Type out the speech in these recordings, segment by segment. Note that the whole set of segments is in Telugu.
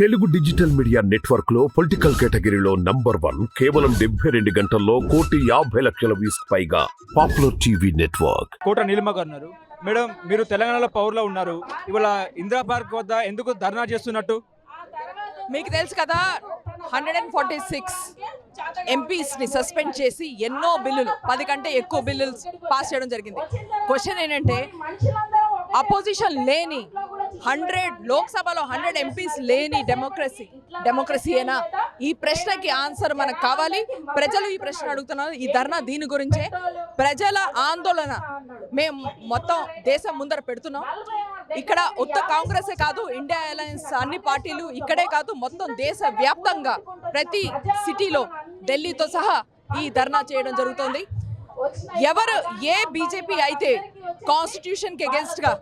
తెలుగు డిజిటల్ మీడియా నెట్వర్క్లో పొలిటికల్ కేటగిరీలో నంబర్ వన్ కేవలం డెబ్బై రెండు గంటల్లో కోటి యాభై లక్షల వ్యూస్ పైగా popular TV network. Kota Neelima గారు మేడం మీరు తెలంగాణలో పౌరులో ఉన్నారు. ఇవాళ ఇందిరా పార్క్ వద్ద ఎందుకు ధర్నా చేస్తున్నట్టు? మీకు తెలుసు కదా హండ్రెడ్ అండ్ ఫార్టీ సిక్స్ ఎంపీస్ని సస్పెండ్ చేసి ఎన్నో బిల్లులు పది కంటే ఎక్కువ బిల్లులు పాస్ చేయడం జరిగింది. క్వశ్చన్ ఏంటంటే అపోజిషన్ లేని హండ్రెడ్ లోక్సభలో హండ్రెడ్ ఎంపీస్ లేని డెమోక్రసీ డెమోక్రసీయేనా ఈ ప్రశ్నకి ఆన్సర్ మనకు కావాలి. ప్రజలు ఈ ప్రశ్న అడుగుతున్నారు. ఈ ధర్నా దీని గురించే. ప్రజల ఆందోళన. మేము మొత్తం దేశం ముందర పెడుతున్నాం. ఇక్కడ ఉత్త కాంగ్రెసే కాదు ఇండియా అలయన్స్ అన్ని పార్టీలు ఇక్కడే కాదు మొత్తం దేశ వ్యాప్తంగా ప్రతి సిటీలో ఢిల్లీతో సహా ఈ ధర్నా చేయడం జరుగుతోంది. ఎవరు ఏ బీజేపీ అయితే కాన్స్టిట్యూషన్కి అగేన్స్ట్గా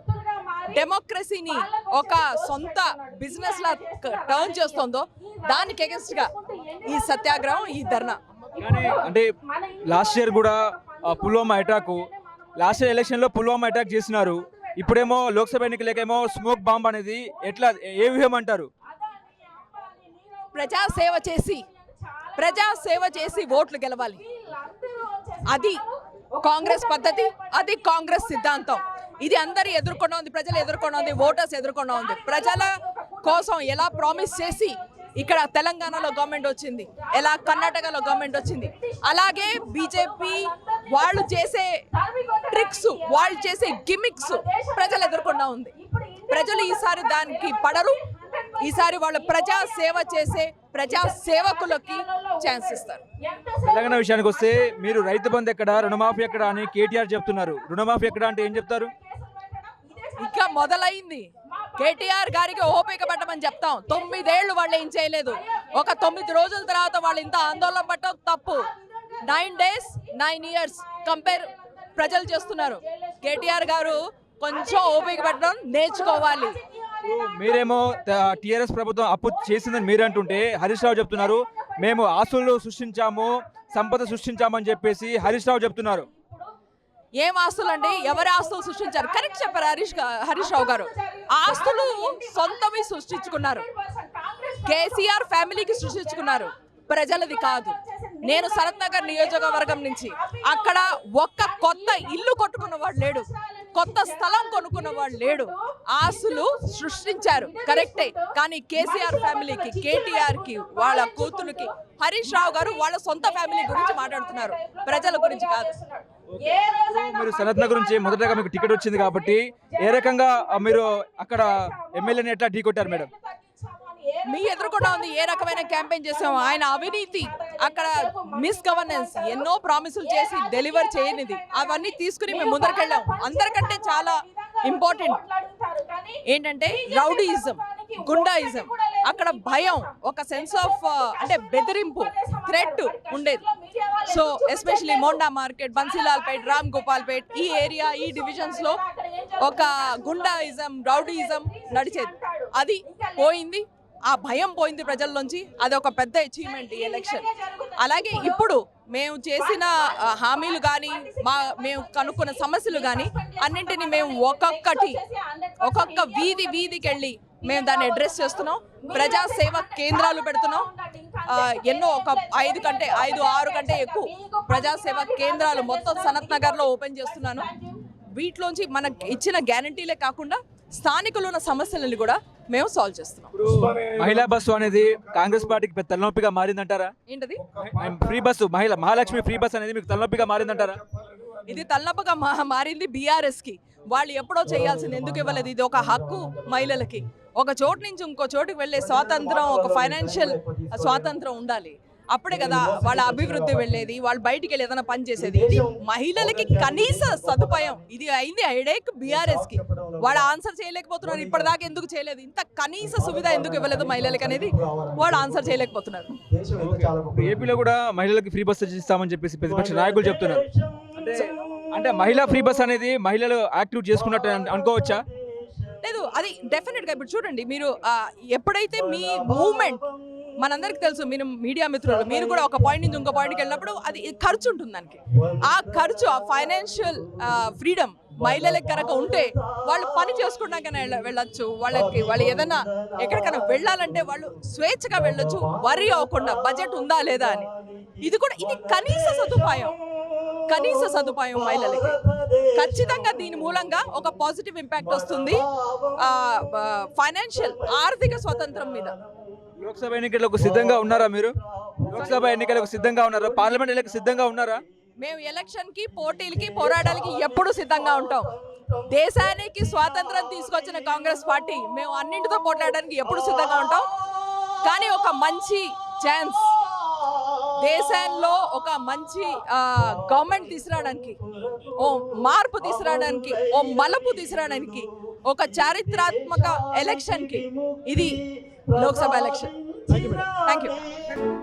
డెమోక్రసీని ఒక సొంత బిజినెస్ లా టర్న్ చేస్తుందో దానికి అగేన్స్ట్గా ఈ సత్యాగ్రహం ఈ ధర్నా. కానీ అంటే లాస్ట్ ఇయర్ కూడా పుల్వామా అటాక్ లాస్ట్ ఇయర్ ఎలక్షన్లో పుల్వామా అటాక్ చేసినారు. ఇప్పుడేమో లోక్సభ ఎన్నికలకేమో స్మోక్ బాంబ్ అనేది ఎట్లా ఏ వ్యూహం అంటారు? ప్రజా సేవ చేసి ప్రజా సేవ చేసి ఓట్లు గెలవాలి. అది కాంగ్రెస్ పద్ధతి అది కాంగ్రెస్ సిద్ధాంతం. ఇది అందరు ఎదుర్కొన్న ఉంది ప్రజలు ఎదుర్కొన్న ఉంది ఓటర్స్ ఎదుర్కొన్న ఉంది. ప్రజల కోసం ఎలా ప్రామిస్ చేసి ఇక్కడ తెలంగాణలో గవర్నమెంట్ వచ్చింది ఎలా కర్ణాటకలో గవర్నమెంట్ వచ్చింది. అలాగే బీజేపీ వాళ్ళు చేసే ట్రిక్స్ వాళ్ళు చేసే గిమిక్స్ ప్రజలు ఎదుర్కొన్నా ఉంది. ప్రజలు ఈసారి దానికి పడరు ఈసారి వాళ్ళు ప్రజా సేవ చేసే ప్రజా సేవకులకి ఛాన్స్ ఇస్తారు. తెలంగాణ విషయానికి వస్తే మీరు రైతు బంధు ఎక్కడ రుణమాఫీ ఎక్కడ అని కేటీఆర్ చెప్తున్నారు. రుణమాఫీ ఎక్కడ అంటే ఏం చెప్తారు? ఇంకా మొదలైంది. కేటీఆర్ గారికి ఓపిక పట్టమని చెప్తాం. తొమ్మిదేళ్ళు వాళ్ళు ఏం చేయలేదు. ఒక తొమ్మిది రోజుల తర్వాత వాళ్ళు ఇంత ఆందోళన పట్టడం తప్పు. Nine days nine years compare ప్రజలు చేస్తున్నారు. కేటీఆర్ గారు కొంచెం ఓపిక పట్టడం నేర్చుకోవాలి మీరేమో టిఆర్ఎస్ ప్రభుత్వం అప్పు చేసిందని మీరు అంటుంటే హరీష్ రావు చెప్తున్నారు. మేము ఆస్తులు సృష్టించాము సంపద సృష్టించామని చెప్పేసి హరీష్ రావు చెప్తున్నారు. ఏం ఆస్తులు అండి ఎవరి ఆస్తులు సృష్టించారు? కరెక్ట్ చెప్పారు హరీష్ హరీష్ రావు గారు. ఆస్తులు సొంతమే సృష్టించుకున్నారు. కేసీఆర్ ఫ్యామిలీకి సృష్టించుకున్నారు. ప్రజలది కాదు. నేను శరత్ నగర్ నియోజకవర్గం నుంచి అక్కడ ఒక్క కొత్త ఇల్లు కొట్టుకున్నవాడు లేడు. కొత్త స్థలం కొనుక్కున్నవాడు లేడు. ఆస్తులు సృష్టించారు. కరెక్టే. కానీ కేసీఆర్ ఫ్యామిలీకి కేటీఆర్కి వాళ్ళ కూతురికి హరీష్ రావు గారు వాళ్ళ సొంత ఫ్యామిలీ గురించి మాట్లాడుతున్నారు. ప్రజల గురించి కాదు. మీరు సనత్ నగర్ నుంచి మొదటగా మీకు టికెట్ వచ్చింది కాబట్టి ఏ రకంగా మీరు అక్కడ ఎమ్మెల్యేని ఎట్లా ఢీ కొట్టారు మేడం? మీ ఎదురుకుండా ఉంది. ఏ రకమైన క్యాంపెయిన్ చేసాము? ఆయన అవినీతి అక్కడ మిస్ గవర్నెన్స్ ఎన్నో ప్రామిసులు చేసి డెలివర్ చేయనిది. అవన్నీ తీసుకుని మేము ముందరికెళ్ళాం. అందరికంటే చాలా ఇంపార్టెంట్ ఏంటంటే రౌడీయిజం గుండాయిజం. అక్కడ భయం ఒక సెన్స్ ఆఫ్ uh, అంటే బెదిరింపు థ్రెట్ ఉండేది. So especially Monda market Bansilalpet Ram Gopalpet ఈ ఏరియా ఈ డివిజన్స్లో ఒక గుండాయిజం రౌడీయిజం నడిచేది. అది పోయింది ఆ భయం పోయింది ప్రజల్లోంచి అది ఒక పెద్ద అచీవ్మెంట్ ఈ ఎలక్షన్ అలాగే ఇప్పుడు మేము చేసిన హామీలు కానీ మా మేము కనుక్కున్న సమస్యలు కానీ అన్నింటినీ మేము ఒక్కొక్కటి ఒక్కొక్క వీధి వీధికి వెళ్ళి మేము దాన్ని అడ్రస్ చేస్తున్నాం. ప్రజా సేవ కేంద్రాలు పెడుతున్నాం. ఎన్నో ఒక ఐదు కంటే ఐదు ఆరు కంటే ఎక్కువ ప్రజా సేవ కేంద్రాలు మొత్తం సనత్ నగర్లో ఓపెన్ చేస్తున్నాను. వీటిలోంచి మనకు ఇచ్చిన గ్యారంటీలే కాకుండా స్థానికులు ఉన్న సమస్యలను కూడా మేము సాల్వ్ చేస్తున్నాం. మహిళా బస్సు అనేది కాంగ్రెస్ పార్టీకి పెద్ద తలనొప్పిగా మారిందంటారా? ఏంటది? ఫ్రీ బస్సు మహిళ మహాలక్ష్మి ఫ్రీ బస్ అనేది మీకు తలనొప్పిగా మారిందంటారా? ఇది తలనొప్పగా మారింది బీఆర్ఎస్కి. వాళ్ళు ఎప్పుడో చేయాల్సింది ఎందుకు ఇవ్వలేదు? ఇది ఒక హక్కు మహిళలకి. ఒక చోటు నుంచి ఇంకో చోటుకి వెళ్ళే స్వాతంత్రం ఒక ఫైనాన్షియల్ స్వాతంత్రం ఉండాలి. అప్పుడే కదా వాళ్ళ అభివృద్ధి వెళ్ళేది వాళ్ళు బయటికి వెళ్ళి ఏదైనా పని చేసేది. ఇది మహిళలకి కనీస సదుపాయం. ఇది అయింది హైడేక్ బీఆర్ఎస్కి వాళ్ళు ఆన్సర్ చేయలేకపోతున్నారు. ఇప్పటిదాకా ఎందుకు చేయలేదు? ఇంత కనీస సువిధ ఎందుకు ఇవ్వలేదు మహిళలకి అనేది వాళ్ళు ఆన్సర్ చేయలేకపోతున్నారు. ఏపీలో కూడా మహిళలకు ఫ్రీ బస్సు ఇస్తామని చెప్పేసి ప్రతిపక్ష నాయకులు చెప్తున్నారు. అంటే అంటే మహిళా ఫ్రీ బస్ అనేది మహిళలు యాక్టివ్ చేసుకున్నట్టు అనుకోవచ్చా? లేదు అది డెఫినెట్గా ఇప్పుడు చూడండి మీరు ఎప్పుడైతే మీ మూమెంట్ మనందరికి తెలుసు మీరు మీడియా మిత్రులు మీరు కూడా ఒక పాయింట్ నుంచి ఇంకో పాయింట్కి వెళ్ళినప్పుడు అది ఖర్చు ఉంటుంది దానికి. ఆ ఖర్చు ఆ ఫైనాన్షియల్ ఫ్రీడమ్ మహిళలకు కనుక ఉంటే వాళ్ళు పని చేసుకున్నాకనే వెళ్ళొచ్చు. వాళ్ళకి వాళ్ళు ఏదైనా ఎక్కడికైనా వెళ్ళాలంటే వాళ్ళు స్వేచ్ఛగా వెళ్ళొచ్చు. వరి అవ్వకుండా బడ్జెట్ ఉందా లేదా అని. ఇది కూడా ఇది కనీస సదుపాయం. కనీస సదుపాయం మహిళలకి. ఖచ్చితంగా దీని మూలంగా ఒక పాజిటివ్ ఇంపాక్ట్ వస్తుంది. ఫైనాన్షియల్ ఆర్థిక స్వతంత్రం మీద. లోక్సభ ఎన్నికలకు సిద్ధంగా ఉన్నారా మీరు? లోక్సభ ఎన్నికలకు సిద్ధంగా ఉన్నారా? పార్లమెంట్ ఎన్నికలకు సిద్ధంగా ఉన్నారా? మేము ఎలక్షన్కి పోటీలకి పోరాటాలకి ఎప్పుడు సిద్ధంగా ఉంటాం. దేశానికి స్వాతంత్రం తీసుకొచ్చిన కాంగ్రెస్ పార్టీ మేము అన్నింటితో పోట్లాడడానికి ఎప్పుడు సిద్ధంగా ఉంటాం. కానీ ఒక మంచి ఛాన్స్ దేశంలో ఒక మంచి గవర్నమెంట్ తీసుకురావడానికి ఓ మార్పు తీసుకురావడానికి ఓ మలుపు తీసుకురావడానికి ఒక చారిత్రాత్మక ఎలక్షన్కి ఇది లోక్సభ ఎలక్షన్ థ్యాంక్ యూ